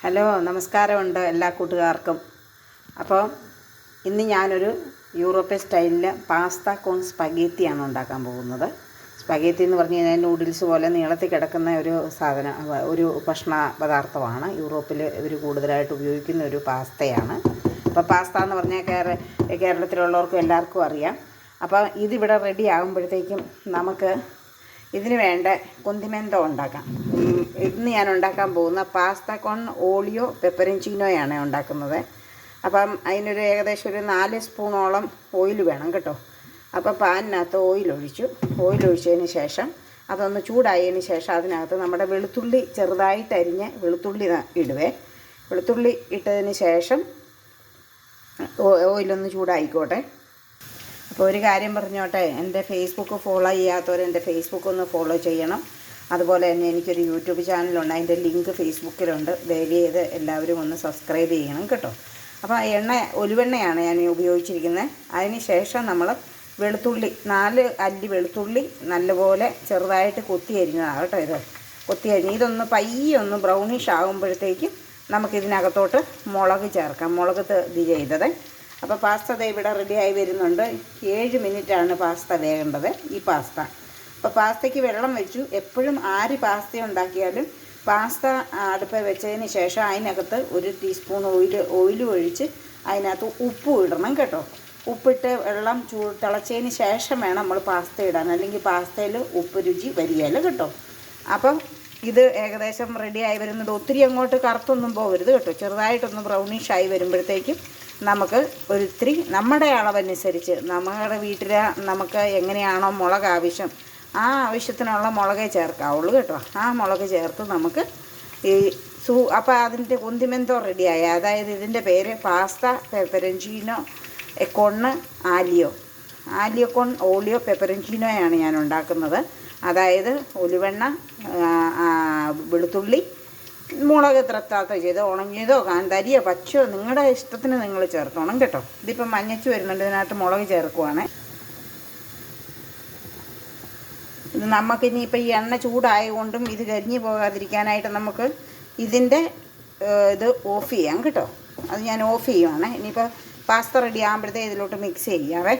Hello നമസ്കാരമുണ്ട് എല്ലാ കൂട്ടുകാർക്കും. അപ്പോൾ ഇന്ന് ഞാനൊരു യൂറോപ്യൻ സ്റ്റൈലിൽ പാസ്ത കോൺ സ്പഗേത്തിയാണ് ഉണ്ടാക്കാൻ പോകുന്നത്. സ്പഗേത്തി എന്ന് പറഞ്ഞു കഴിഞ്ഞാൽ നൂഡിൽസ് പോലെ നീളത്തിൽ കിടക്കുന്ന ഒരു സാധനം ഒരു ഭക്ഷണ പദാർത്ഥമാണ് യൂറോപ്പിൽ ഇവർ കൂടുതലായിട്ട് ഉപയോഗിക്കുന്ന ഒരു പാസ്തയാണ്. അപ്പോൾ പാസ്ത എന്ന് പറഞ്ഞാൽ കേര കേരളത്തിലുള്ളവർക്കും എല്ലാവർക്കും അറിയാം. അപ്പോൾ ഇതിവിടെ റെഡി ആകുമ്പോഴത്തേക്കും നമുക്ക് ഇതിന് വേണ്ട കുന്തിമെന്തോ ഉണ്ടാക്കാം. ഇന്ന് ഞാൻ ഉണ്ടാക്കാൻ പോകുന്ന പാസ്ത കോൺ ഓളിയോ പെപ്പറൻചീനോയാണ് ഉണ്ടാക്കുന്നത്. അപ്പം അതിനൊരു ഏകദേശം ഒരു നാല് സ്പൂണോളം ഓയിൽ വേണം കേട്ടോ. അപ്പോൾ പാനിനകത്ത് ഓയിൽ ഒഴിച്ചു. ഓയിൽ ശേഷം അതൊന്ന് ചൂടായതിന് ശേഷം അതിനകത്ത് നമ്മുടെ വെളുത്തുള്ളി ചെറുതായിട്ട് അരിഞ്ഞ് വെളുത്തുള്ളി ഇടുവേ. വെളുത്തുള്ളി ഇട്ടതിന് ശേഷം ഓയിലൊന്ന് ചൂടായിക്കോട്ടെ. അപ്പോൾ ഒരു കാര്യം പറഞ്ഞോട്ടെ എന്റെ ഫേസ്ബുക്ക് ഫോളോ ചെയ്യാത്തവർ എന്റെ ഫേസ്ബുക്ക് ഒന്ന് ഫോളോ ചെയ്യണം. അതുപോലെ തന്നെ എനിക്കൊരു യൂട്യൂബ് ചാനലുണ്ട് അതിന്റെ ലിങ്ക് ഫേസ്ബുക്കിലുണ്ട് ദയവ് ചെയ്ത് എല്ലാവരും ഒന്ന് സബ്സ്ക്രൈബ് ചെയ്യണം കേട്ടോ. അപ്പോൾ എണ്ണ ഒലുവെണ്ണയാണ് ഞാൻ ഉപയോഗിച്ചിരിക്കുന്നത് അതിന് ശേഷം നമ്മൾ വെളുത്തുള്ളി നാല് അല്ലി വെളുത്തുള്ളി നല്ലപോലെ ചെറുതായിട്ട് കൊത്തി അരിഞ്ഞതാണ് കേട്ടോ ഇത്. കൊത്തി അരിഞ്ഞ് ഇതൊന്ന് പയ്യെ ഒന്ന് ബ്രൗണിഷ് ആകുമ്പോഴത്തേക്കും നമുക്കിതിനകത്തോട്ട് മുളക് ചേർക്കാം. മുളക് ഇത് ചെയ്തത്. അപ്പോൾ പാസ്ത ദേ ഇവിടെ റെഡിയായി വരുന്നുണ്ട്. ഏഴ് മിനിറ്റാണ് പാസ്ത വേകേണ്ടത് ഈ പാസ്ത. അപ്പോൾ പാസ്തയ്ക്ക് വെള്ളം വെച്ചു. എപ്പോഴും ആര് പാസ്ത ഉണ്ടാക്കിയാലും പാസ്ത അടുപ്പിൽ വെച്ചതിന് ശേഷം അതിനകത്ത് ഒരു ടീസ്പൂൺ ഓയിൽ ഓയിൽ ഒഴിച്ച് അതിനകത്ത് ഉപ്പ് ഇടണം കേട്ടോ. ഉപ്പിട്ട് വെള്ളം ചൂ തിളച്ചതിന് ശേഷം വേണം നമ്മൾ പാസ്ത ഇടാൻ. അല്ലെങ്കിൽ പാസ്തയിൽ ഉപ്പ് രുചി വരികയില്ല കേട്ടോ. അപ്പം ഇത് ഏകദേശം റെഡി ആയി വരുന്നത് ഒത്തിരി അങ്ങോട്ട് കറുത്തൊന്നും പോകരുത് കേട്ടോ. ചെറുതായിട്ടൊന്ന് ബ്രൗണിഷ് ആയി വരുമ്പോഴത്തേക്കും നമുക്ക് ഒരിത്തിരി നമ്മുടെ അളവനുസരിച്ച് നമ്മുടെ വീട്ടിൽ നമുക്ക് എങ്ങനെയാണോ മുളക് ആവശ്യം ആ ആവശ്യത്തിനുള്ള മുളകേ ചേർക്കാവുള്ളൂ കേട്ടോ. ആ മുളക് ചേർത്ത് നമുക്ക് ഈ സൂ അപ്പോൾ അതിന്റെ കുന്തിമെന്തോ റെഡിയായ. അതായത് ഇതിന്റെ പേര് പാസ്ത പെപ്പരഞ്ചീനോ കൊണ്ണ് ആലിയോ. ആലിയോ കൊൺ ഓളിയോ പെപ്പരഞ്ചീനോയാണ് ഞാൻ ഉണ്ടാക്കുന്നത്. അതായത് ഒലിവെണ്ണ വെളുത്തുള്ളി മുളക് ത്രത്താത്ത ചെയ്ത് ഉണങ്ങിയതോ കാന്താരിയോ പച്ചയോ നിങ്ങളുടെ ഇഷ്ടത്തിന് നിങ്ങൾ ചേർത്തോണം കേട്ടോ. ഇതിപ്പം മഞ്ഞച്ച് വരുന്നുണ്ട് ഇതിനകത്ത് മുളക് ചേർക്കുവാണ്. ഇത് നമുക്ക് ഇനിയിപ്പോൾ ഈ എണ്ണ ചൂടായതുകൊണ്ടും ഇത് കരിഞ്ഞു പോകാതിരിക്കാനായിട്ട് നമുക്ക് ഇതിന്റെ ഇത് ഓഫ് ചെയ്യാം കേട്ടോ. അത് ഞാൻ ഓഫ് ചെയ്യുവാണ്. ഇനിയിപ്പോൾ പാസ്ത റെഡി ആകുമ്പോഴത്തേ ഇതിലോട്ട് മിക്സ് ചെയ്യാവേ.